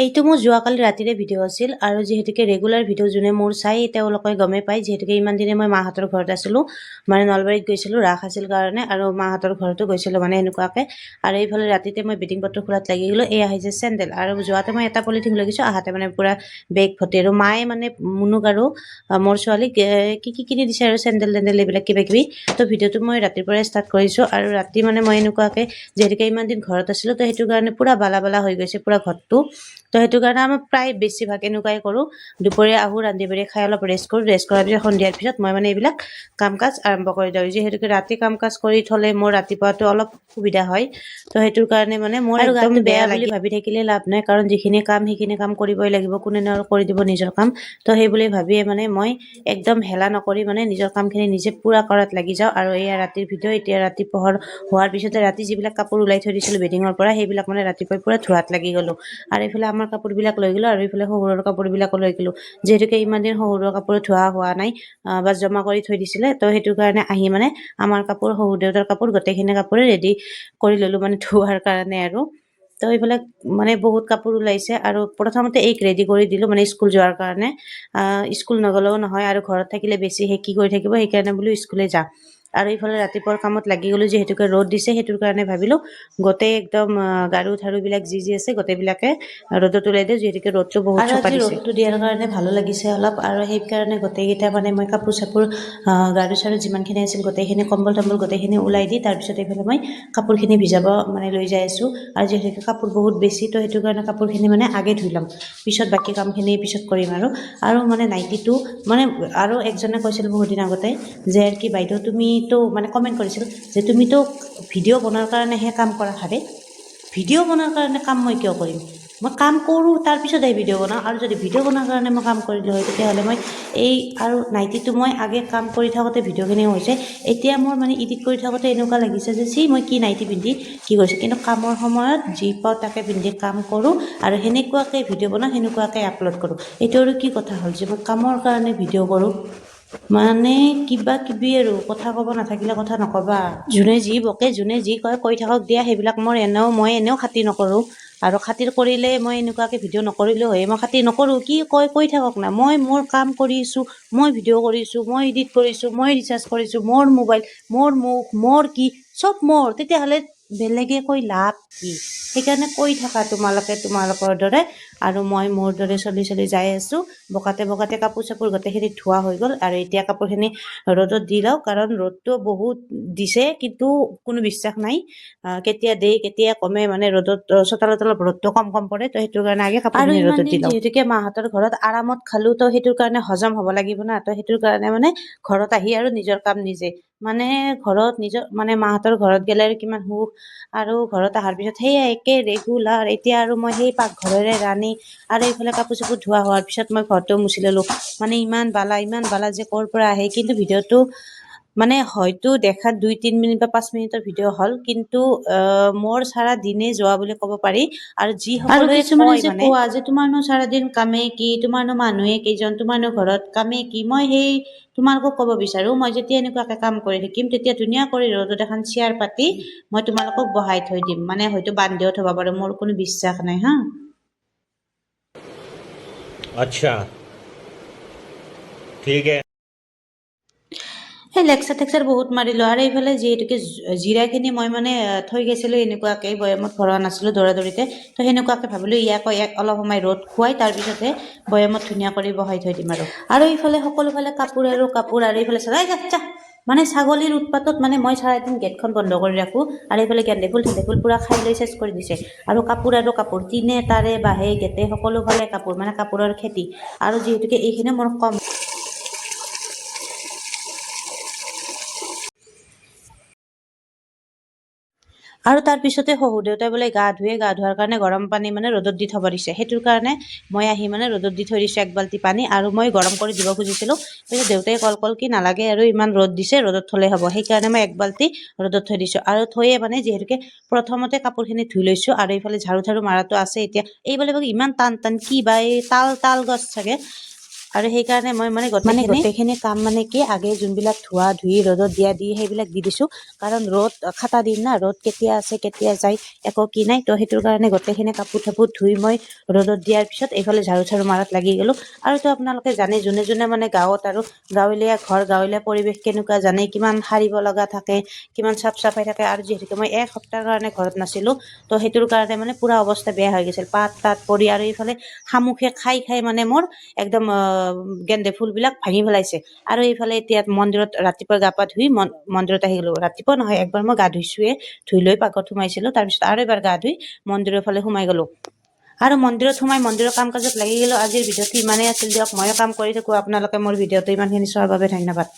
এইটো মোৰ যোৱাকালি ৰাতিৰে ভিডিঅ' আছিল আৰু যিহেতুকে ৰেগুলাৰ ভিডিঅ' যোনে মোৰ চাই, তেওঁলোকে গমেই পায়। যিহেতুকে ইমান দিনে মই মাহঁতৰ ঘৰত আছিলোঁ মানে নলবাৰীত গৈছিলোঁ, ৰাস আছিল কাৰণে আৰু মাহঁতৰ ঘৰতো গৈছিলোঁ মানে এনেকুৱাকৈ। আৰু এইফালে ৰাতিতে মই বেডিং পত্ৰ খোলাত লাগি গ'লোঁ, এয়া হৈছে চেণ্ডেল। আৰু যোৱাতে মই এটা পলিথিন লৈ গৈছোঁ আহাতে মানে পূৰা বেগ ভৰ্তি আৰু মায়ে মানে মুনুক আৰু মোৰ ছোৱালীক কি কি কিনি দিছে আৰু চেণ্ডেল টেণ্ডেল এইবিলাক কিবা কিবি। তো ভিডিঅ'টো মই ৰাতিৰ পৰাই ষ্টাৰ্ট কৰিছোঁ আৰু ৰাতি মানে মই এনেকুৱাকৈ, যিহেতুকে ইমান দিন ঘৰত আছিলোঁ, তো সেইটো কাৰণে পূৰা বালা বালা হৈ গৈছে পূৰা ঘৰটো। তো সেইটো কাৰণে আমি প্ৰায় বেছিভাগ এনেকুৱাই কৰোঁ। দুপৰীয়া আহোঁ ৰান্ধি বাঢ়ি খাই অলপ ৰেষ্ট কৰোঁ। ৰেষ্ট কৰাৰ পিছত সন্ধিয়াৰ পিছত মই মানে এইবিলাক কাম কাজ আৰম্ভ কৰি দিওঁ। যিহেতুকে ৰাতি কাম কাজ কৰি থ'লে মোৰ ৰাতিপুৱাটো অলপ সুবিধা হয়। তো সেইটোৰ কাৰণে মানে মোৰ একদম বেয়া বেয়া বুলি ভাবি থাকিলে লাভ নাই। কাৰণ যিখিনি কাম সেইখিনি কাম কৰিবই লাগিব। কোনেনো আৰু কৰি দিব নিজৰ কাম। তো সেই বুলি ভাবিয়ে মানে মই একদম হেলা নকৰি মানে নিজৰ কামখিনি নিজে পূৰা কৰাত লাগি যাওঁ। আৰু এয়া ৰাতিৰ ভিডিঅ' এতিয়া ৰাতি পোহৰ হোৱাৰ পিছতে ৰাতি যিবিলাক কাপোৰ ওলাই থৈ দিছিলোঁ বেডিঙৰ পৰা সেইবিলাক মানে ৰাতিপুৱাই পূৰা ধোৱাত লাগি গ'লোঁ। আৰু এইফালে আমাৰ কাপোৰবিলাক লৈ গ'লোঁ আৰু এইফালে শহুৰৰ কাপোৰবিলাকো লৈ গ'লোঁ। যিহেতুকে ইমান দিন শহুৰৰ কাপোৰ ধোৱা হোৱা নাই বা জমা কৰি থৈ দিছিলে, তো সেইটো কাৰণে আহি মানে আমাৰ কাপোৰ, শহুৰ দেউতাৰ কাপোৰ গোটেইখিনি কাপোৰে ৰেডি কৰি ল'লোঁ মানে ধোৱাৰ কাৰণে আৰু। তো এইফালে মানে বহুত কাপোৰ ওলাইছে আৰু প্ৰথমতে এইক ৰেডি কৰি দিলোঁ মানে স্কুল যোৱাৰ কাৰণে। স্কুল নগ'লেও নহয় আৰু ঘৰত থাকিলে বেছি সেই কি কৰি থাকিব, সেইকাৰণে বোলো স্কুলে যা আৰু এইফালে ৰাতিপুৱাৰ কামত লাগি গ'লোঁ যিহেতুকে ৰ'দ দিছে সেইটোৰ কাৰণে ভাবিলোঁ গোটেই একদম গাৰু ধাৰুবিলাক যি যি আছে গোটেইবিলাকে ৰ'দত ওলাই দিওঁ যিহেতুকে ৰ'দটো বহুত চপা দিছে। ৰ'দটো দিয়াৰ কাৰণে ভালো লাগিছে অলপ আৰু সেইকাৰণে গোটেইকেইটা মানে মই কাপোৰ চাপোৰ গাৰু চাৰু যিমানখিনি আছিল গোটেইখিনি কম্বল টম্বল গোটেইখিনি ওলাই দি তাৰপিছত এইফালে মই কাপোৰখিনি ভিজাব মানে লৈ যাই আছোঁ। আৰু যিহেতুকে কাপোৰ বহুত বেছি তো সেইটো কাৰণে কাপোৰখিনি মানে আগে ধুই ল'ম। পিছত বাকী কামখিনি পিছত কৰিম আৰু। আৰু মানে নাইটিটো মানে আৰু একজনে কৈছিল বহুত দিন আগতে যে কি বাইদেউ তুমিতো মানে কমেণ্ট কৰিছিল যে তুমিতো ভিডিঅ' বনোৱাৰ কাৰণেহে কাম কৰা হাৰে ভিডিঅ' বনোৱাৰ কাৰণে কাম মই কিয় কৰিম? মই কাম কৰোঁ তাৰপিছতহে ভিডিঅ' বনাওঁ। আৰু যদি ভিডিঅ' বনোৱাৰ কাৰণে মই কাম কৰিলোঁ হয়, তেতিয়াহ'লে মই এই আৰু নাইটিটো মই আগে কাম কৰি থাকোঁতে ভিডিঅ'খিনি হৈছে। এতিয়া মোৰ মানে এডিট কৰি থাকোঁতে এনেকুৱা লাগিছে যে চি মই কি নাইটি পিন্ধি কি কৰিছোঁ? কিন্তু কামৰ সময়ত যি পাওঁ তাকে পিন্ধি কাম কৰোঁ আৰু সেনেকুৱাকৈ ভিডিঅ' বনাওঁ, সেনেকুৱাকৈ আপলোড কৰোঁ। এইটো আৰু কি কথা হ'ল যে, মই কামৰ কাৰণে ভিডিঅ' কৰোঁ। মানে কিবা কিবি আৰু কথা ক'ব নাথাকিলে কথা নক'বা। যোনে যি বকে যোনে যি কয় কৈ থাকক দিয়া সেইবিলাক মোৰ এনেও মই এনেও খাতি নকৰোঁ। আৰু খাতিৰ কৰিলে মই এনেকুৱাকৈ ভিডিঅ' নকৰিলেও হয় মই খাতিৰ নকৰোঁ কি কয় কৈ থাকক না। মই মোৰ কাম কৰিছোঁ মই ভিডিঅ' কৰিছোঁ মই এডিট কৰিছোঁ মই ৰিচাৰ্জ কৰিছোঁ মোৰ মোবাইল মোৰ মুখ মোৰ কি চব মোৰ। তেতিয়াহ'লে বেলেগে কৈ লাভ কি? সেইকাৰণে কৈ থাকা তোমালোকে তোমালোকৰ দৰে। আৰু মই মোৰ দৰে চলি চলি যাই আছোঁ। বগাতে বগাতে কাপোৰ চাপোৰ গোটেইখিনি ধোৱা হৈ গ'ল আৰু এতিয়া কাপোৰখিনি ৰ'দত দি লওঁ কাৰণ ৰ'দটো বহুত দিছে কিন্তু কোনো বিশ্বাস নাই। কেতিয়া দেই কেতিয়া কমে মানে ৰ'দত চোতালত অলপ ৰ'দটো কম কম পৰে তো সেইটো কাৰণে আগে কাপোৰখিনি ইমান ৰ'দত দি লওঁ। যিহেতুকে মাহঁতৰ ঘৰত আৰামত খালোঁ তো সেইটোৰ কাৰণে হজম হ'ব লাগিব না তো সেইটোৰ কাৰণে মানে ঘৰত আহি আৰু নিজৰ কাম নিজে। মানে ঘৰত নিজৰ মানে মাহঁতৰ ঘৰত গ'লে আৰু কিমান সুখ। আৰু ঘৰত অহাৰ পিছত সেয়াই একে ৰেগুলাৰ এতিয়া আৰু মই সেই পাকঘৰৰে ৰাণী আৰু এইফালে কাপোৰ চাপোৰ ধোৱা হোৱাৰ পিছত মই ঘৰটো মুচি ল'লোঁ। মানে ইমান বালা ইমান বালা যে ক'ৰ পৰা আহে কিন্তু ভিডিঅ'টো মানে হয়তো দেখাত দুই তিনি মিনিট বা পাঁচ মিনিটৰ ভিডিঅ' হ'ল কিন্তু মোৰ চাৰা দিনে যোৱা বুলি ক'ব পাৰি। আৰু যি আৰু কিছুমানে যে কোৱা যে তোমাৰনো চাৰা দিন কামে কি তোমাৰনো মানুহে কেইজন তোমাৰনো ঘৰত কামে কি মই সেই তোমালোকক ক'ব বিচাৰোঁ। মই যেতিয়া এনেকুৱাকৈ কাম কৰি থাকিম তেতিয়া ধুনীয়া কৰি ৰ'দত এখন চেয়াৰ পাতি মই তোমালোকক বহাই থৈ দিম। মানে হয়তো বান্ধিও থ'ব পাৰোঁ মোৰ কোনো বিশ্বাস নাই হা। अच्छा ठीक है সেই লেকচাৰ টেকচাৰ বহুত মাৰিলোঁ আৰু এইফালে যিহেতুকে জ- জিৰাখিনি মই মানে আহ, থৈ গৈছিলোঁ এনেকুৱাকৈ বৈয়ামত ভৰোৱা নাছিলোঁ দৌৰা দৌৰিতে তো সেনেকুৱাকৈ ভাবিলোঁ ইয়াকো ইয়াক অলপ সময় ৰ'দ খুৱাই তাৰপিছতহে বৈয়ামত ধুনীয়া কৰি বহাই থৈ দিম আৰু আৰু এইফালে সকলোফালে কাপোৰ আৰু কাপোৰ আৰু এইফালে চাই যা যা মানে ছাগলীৰ উৎপাতত মানে মই চাৰাদিন গেটখন বন্ধ কৰি ৰাখোঁ আৰু এইফালে গেন্দে ফুল টেন্দে ফুল পূৰা খাই লৈ শেষ কৰি দিছে। আৰু কাপোৰ আৰু কাপোৰ টিনে তাৰে বাঁহে গেটে সকলোফালে কাপোৰ মানে কাপোৰৰ খেতি। আৰু যিহেতুকে এইখিনি মোৰ কম আৰু তাৰপিছতে শহুৰ দেউতাই বোলে গা ধুৱে, গা ধোৱাৰ কাৰণে গৰম পানী মানে ৰ'দত দি থ'ব দিছে। সেইটোৰ কাৰণে মই আহি মানে ৰ'দত দি থৈ দিছোঁ এক বাল্টি পানী আৰু মই গৰম কৰি দিব খুজিছিলোঁ। তাৰপিছত দেউতাই কল কল কি নালাগে আৰু ইমান ৰ'দ দিছে, ৰ'দত থ'লে হ'ব। সেইকাৰণে মই এক বাল্টি ৰ'দত থৈ দিছোঁ। আৰু থৈয়ে মানে যিহেতুকে প্ৰথমতে কাপোৰখিনি ধুই লৈছোঁ আৰু এইফালে ঝাৰু ঝাৰু মাৰাটো আছে এতিয়া। এইফালে ইমান টান টান কি বা এই তাল তাল গছ চাগে। আৰু সেইকাৰণে মই মানে মানে গোটেইখিনি কাম মানে কি, আগে যোনবিলাক ধোৱা, ধুই, ৰ'দত দিয়া দি সেইবিলাক দি দিছোঁ। কাৰণ ৰ'দ খাটা দিন না, ৰ'দ কেতিয়া আছে, কেতিয়া যায়, একো কি নাই। তো সেইটোৰ কাৰণে গোটেইখিনি কাপোৰ চাপোৰ ধুই মই ৰ'দত দিয়াৰ পিছত এইফালে ঝাৰু চাৰু মাৰাত লাগি গ'লোঁ। আৰু তো আপোনালোকে জানে, যোনে যোনে মানে গাঁৱত আৰু গাঁৱলীয়া ঘৰ, গাঁৱলীয়া পৰিৱেশ কেনেকুৱা জানে, কিমান সাৰিব লগা থাকে, কিমান চাফ চাফাই থাকে। আৰু যিহেতুকে মই এক সপ্তাহৰ কাৰণে ঘৰত নাছিলোঁ, তো সেইটোৰ কাৰণে মানে পূৰা অৱস্থা বেয়া হৈ গৈছিল। পাত তাত পৰি আৰু এইফালে শামুখে খাই খাই মানে মোৰ একদম গেন্দে ফুলবিলাক ভাঙি পেলাইছে। আৰু এইফালে এতিয়া মন্দিৰত ৰাতিপুৱা গা পা ধুই মন- মন্দিৰত আহি গ'লোঁ। ৰাতিপুৱা নহয়, একবাৰ মই গা ধুইছোঁৱে ধুই লৈ পাকত সোমাইছিলোঁ। তাৰপিছত আৰু এবাৰ গা ধুই মন্দিৰৰ ফালে সোমাই গ'লোঁ। আৰু মন্দিৰত সোমাই মন্দিৰৰ কাম কাজত লাগি গ'লোঁ। আজিৰ ভিডিঅ'টো ইমানেই আছিল দিয়ক। ময়ো কাম কৰি থাকোঁ। আপোনালোকে মোৰ ভিডিঅ'টো ইমানখিনি চোৱাৰ বাবে ধন্যবাদ।